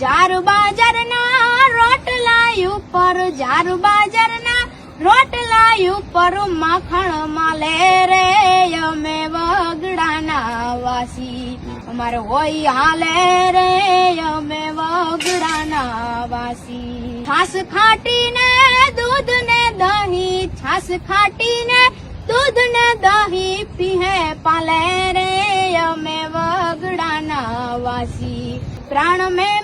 જારુ બાજારના રોટલા ઉપર, જારુ બાજારના રોટલા ઉપર માખણ માલે રે, અમે વગડાના વાસી. અમારે હોય હાલે રે, અમે વગડાના વાસી. છાસ ખાટીને દૂધ ને દહીં, છાસ ખાટીને દૂધ ને દહીં પીહે, પાલે રે, અમે વગડાના વાસી. પ્રાણ મહેમાનો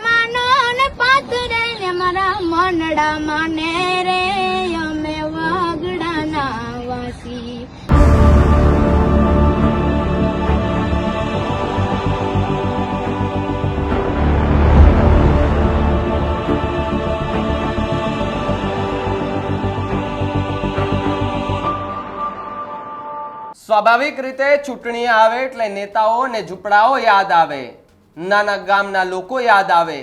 માને રે, અમે વગડાના વાસી. સ્વાભાવિક રીતે ચૂંટણી આવે એટલે નેતાઓ અને ઝૂંપડાઓ યાદ આવે. નાના ગામના લોકો યાદ આવે.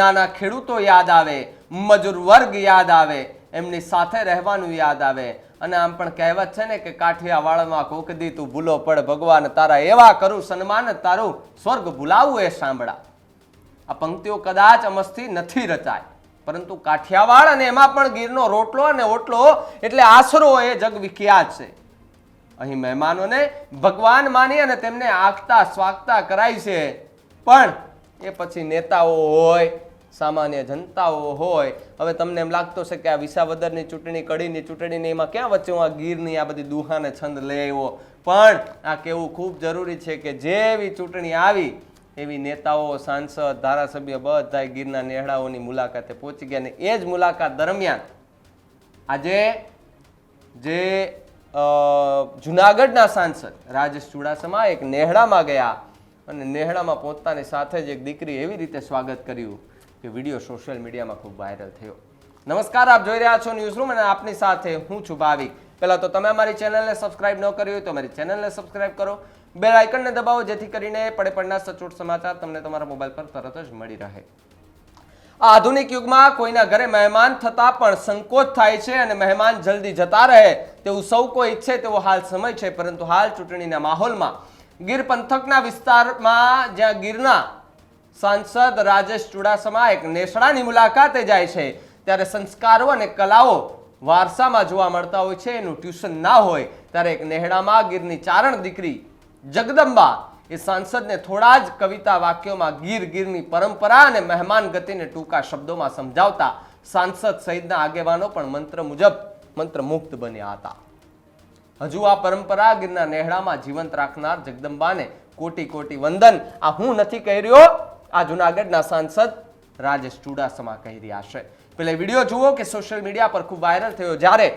નાના ખેડૂતો યાદ આવે. મજૂર વર્ગ યાદ આવે, એમની સાથે રહેવાનું યાદ આવે. અને આમ પણ કહેવત છે ને કે કાઠિયાવાડમાં કોક દી તું ભૂલો પડ, ભગવાન તારા એવા કરું સન્માન, તારું સ્વર્ગ ભૂલાવું એ સાંભળા. આ પંક્તિઓ કદાચ અમસ્થી નથી રચાય, પરંતુ કાઠિયાવાડ અને એમાં પણ ગીરનો રોટલો અને ઓટલો એટલે આશરો એ જગ વિખ્યાત છે. અહીં મહેમાનોને ભગવાન માની અને તેમને આગતા સ્વાગતા કરાય છે. પણ એ પછી નેતાઓ હોય સામાન્ય જનતાઓ હોય. હવે તમને એમ લાગતો છે કે આ વિસાવદરની ચૂંટણી, કડીની ચૂંટણીની, એમાં ક્યાં વચ્ચે હું આ ગીરની આ બધી દુહાને છંદ લઈ આવ્યો? પણ આ કહેવું ખૂબ જરૂરી છે કે જેવી ચૂંટણી આવી, એવી નેતાઓ, સાંસદ, ધારાસભ્ય બધા ગીરના નેહડાઓની મુલાકાતે પહોંચી ગયા અને એ જ મુલાકાત દરમિયાન આજે જે જુનાગઢના સાંસદ રાજેશ ચુડાસમા એક નેહડામાં ગયા અને નેહડામાં પોતાની સાથે જ એક દીકરી એવી રીતે સ્વાગત કર્યું. કે વીડિયો સોશિયલ મીડિયામાં ખૂબ વાયરલ થયો. નમસ્કાર, આપ જોઈ રહ્યા છો ન્યૂઝરૂમ અને આપની સાથે હું છું ભાવિક. પહેલાં તો તમે અમારી ચેનલને સબસ્ક્રાઇબ ન કરી હોય તો અમારી ચેનલને સબસ્ક્રાઇબ કરો. બેલ આઇકનને દબાવો, જેથી કરીને પડે પડના સચોટ સમાચાર તમને તમારા મોબાઈલ પર તરત જ મળી રહે. આધુનિક યુગમાં કોઈના ઘરે મહેમાન થતા પણ સંકોચ થાય છે અને મહેમાન જલ્દી જતા રહે તેવું સૌ કોઈ ઈચ્છે તેવો હાલ સમય છે. પરંતુ હાલ ચૂંટણીના માહોલમાં ગીર પંથકના વિસ્તારમાં, જ્યાં ગીરના સાંસદ રાજેશ ચુડાસમા એક નેસડાની મુલાકાતે જાય છે. ત્યારે સંસ્કારો અને કલાઓ વારસામાં જોવા મળતા હોય છે. એનું ટ્યુશન ના હોય, ત્યારે એક નેહડામાં ગીરની ચારણ દીકરી જગદંબા એ સાંસદને થોડા જ કવિતા વાક્યોમાં ગીર ગીરની પરંપરા અને મહેમાન ગતિને ટૂંકા શબ્દોમાં સમજાવતા સાંસદ સહિતના આગેવાનો પણ મંત્ર મુજબ મંત્રમુગ્ધ બન્યા હતા. હજુ આ પરંપરા ગીરના નેહડામાં જીવંત રાખનાર જગદંબાને કોટી કોટી વંદન. આ હું નથી કહી રહ્યો આ જૂનાગઢના સાંસદ રાજેશ ચુડાસમા કહી રહ્યા છે. પેલે વીડિયો જુઓ કે સોશિયલ મીડિયા પર ખૂબ વાયરલ થયો જ્યારે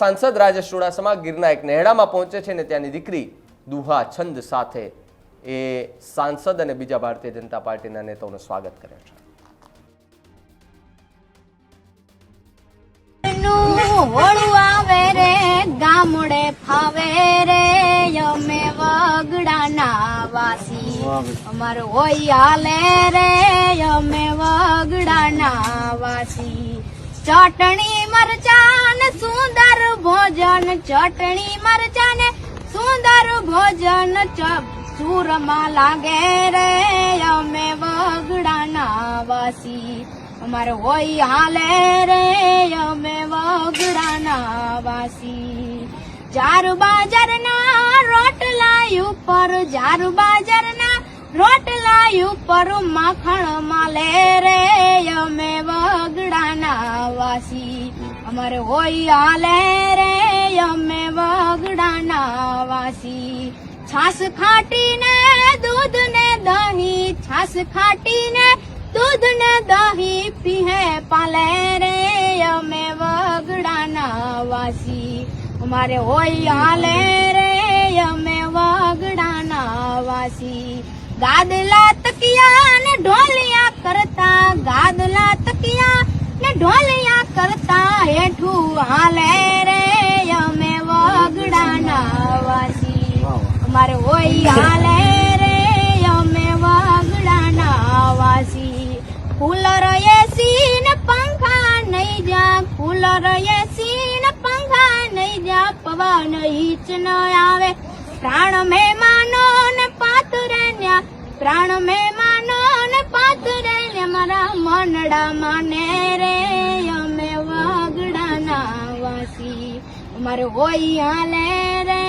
સાંસદ રાજેશ ચુડાસમા ગીરના એક નેહડામાં પહોંચે છે ને ત્યાંની દીકરી દુહા છંદ સાથે એ સાંસદ અને બીજા ભારતીય જનતા પાર્ટીના નેતાઓનું સ્વાગત કરે છે. ગામડે ફાવે રે, અમે વગડાના વાસી અમારું હોય હાલે રે, અમે વગડાના વાસી. ચટણી મરચાન સુંદર ભોજન, ચટણી મરચાને સુંદર ભોજન ચૂરમાં લાગે રે, અમે વગડાના વાસી. અમારો હોય હાલે રે, અમે વગડાના વાસી. જારુ બાજારના રોટલા ઉપર, જારુ રોટલા ઉપર માખણ માલે રે, અમે વગડાના વાસી. અમારે હોય હાલે રે, અમે વગડાના વાસી. છાસ ખાટીને દૂધ ને દહીં, છાસ ખાટીને દૂધ ને દહીં પીહે પાલે રે, અમે વગડાના વાસી. અમારે હોય હાલે રે, અમે વગડાના વાસી. ગાદલા તકિયા ને ઢોલિયા કરતા ગાદલા તકિયા ને ઢોલિયા કરતા હેઠું હાલે રે વગડાના વાસી અમારે હોય હાલે રે અમે વગડાના વાસી કુલર એસી પંખા નહીં જા કુલર એસી ને પંખા નહીં જા, પવન ઈચ ન આવે. પ્રાણ મહેમાનો ને ન્યા પ્રાણ મહેમાનો ને ને મારા મનડા માને રે અમે વાગડાના વાસી. અમારે હોય હાલે રે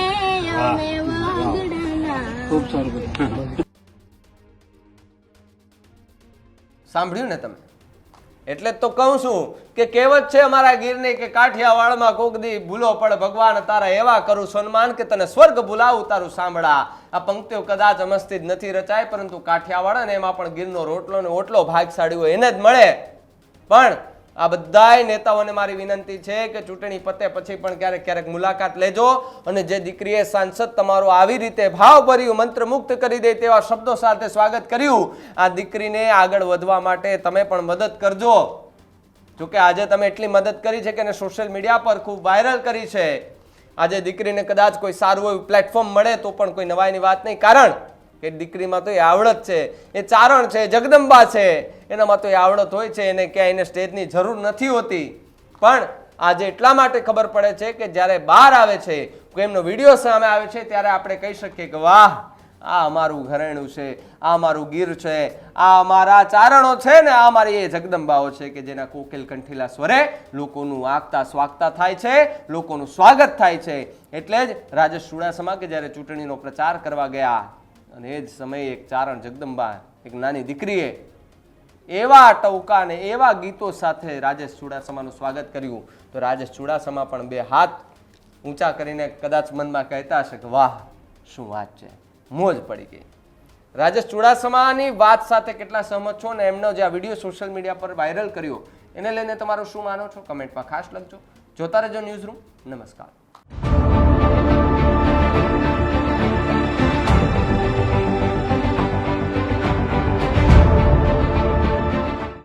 અમે વાગડાના ખૂબ સારું સાંભળ્યું ને તમે? એટલે જ તો કહું છું કે કહેવત છે અમારા ગીરની કે કાઠિયાવાડમાં કોક દી ભૂલો પડે ભગવાન તારા એવા કરું સન્માન કે તને સ્વર્ગ ભૂલાવું તારું સાંભળા. આ પંક્તિઓ કદાચ અમસ્તી જ નથી રચાય, પરંતુ કાઠિયાવાડ અને એમાં પણ ગીરનો રોટલો ને ઓટલો ભાગશાળી હોય એને જ મળે. પણ આ બધાય નેતાઓને મારી વિનંતી છે કે ચૂંટણી પતે પછી પણ ક્યારેક ક્યારેક મુલાકાત લેજો અને જે દીકરીએ સાંસદ તમારું આવી રીતે ભાવભર્યું મંત્રમુગ્ધ કરી દે તેવા શબ્દો સાથે સ્વાગત કર્યું, આ દીકરીને આગળ વધવા માટે તમે પણ મદદ કરજો. જોકે આજે તમે એટલી મદદ કરી છે કે સોશિયલ મીડિયા પર ખૂબ વાયરલ કરી છે. આજે દીકરીને કદાચ કોઈ સારું એવું પ્લેટફોર્મ મળે તો પણ કોઈ નવાઈની વાત નહીં. કારણ કે દીકરીમાં તો એ આવડત છે, એ ચારણ છે જગદંબા છે. એનામાં તો એ આવડત હોય છે, એને ક્યાંય એને સ્ટેજની જરૂર નથી હોતી. પણ આજે એટલા માટે ખબર પડે છે કે જ્યારે બહાર આવે છે, કોઈ એમનો વીડિયો સામે આવે છે, ત્યારે આપણે કહી શકીએ કે વાહ આ અમારું ઘરેણું છે, આ અમારું ગીર છે, આ અમારા ચારણો છે ને આ અમારી એ જગદંબાઓ છે કે જેના કોકિલ કંઠીલા સ્વરે લોકોનું આગતા સ્વાગતા થાય છે, લોકોનું સ્વાગત થાય છે. એટલે જ રાજેશ ચુડાસમા કે જ્યારે ચૂંટણીનો પ્રચાર કરવા ગયા અને એ જ સમયે એક ચારણ જગદંબા, એક નાની દીકરીએ એવા ટવકા ને એવા ગીતો સાથે રાજેશ ચુડાસમાનું સ્વાગત કર્યું. તો રાજેશ ચુડાસમા પણ બે હાથ ઊંચા કરીને કદાચ મનમાં કહેતા હશે કે, વાહ, શું વાત છે. મોજ પડી ગઈ. રાજેશ ચુડાસમાની વાત સાથે કેટલા સહમત છો ને એમનો જે આ વીડિયો સોશિયલ મીડિયા પર વાયરલ કર્યો, એને લઈને તમારું શું માનો છો? કમેન્ટમાં ખાસ લખજો. જોતા રહેજો ન્યૂઝ રૂમ નમસ્કાર.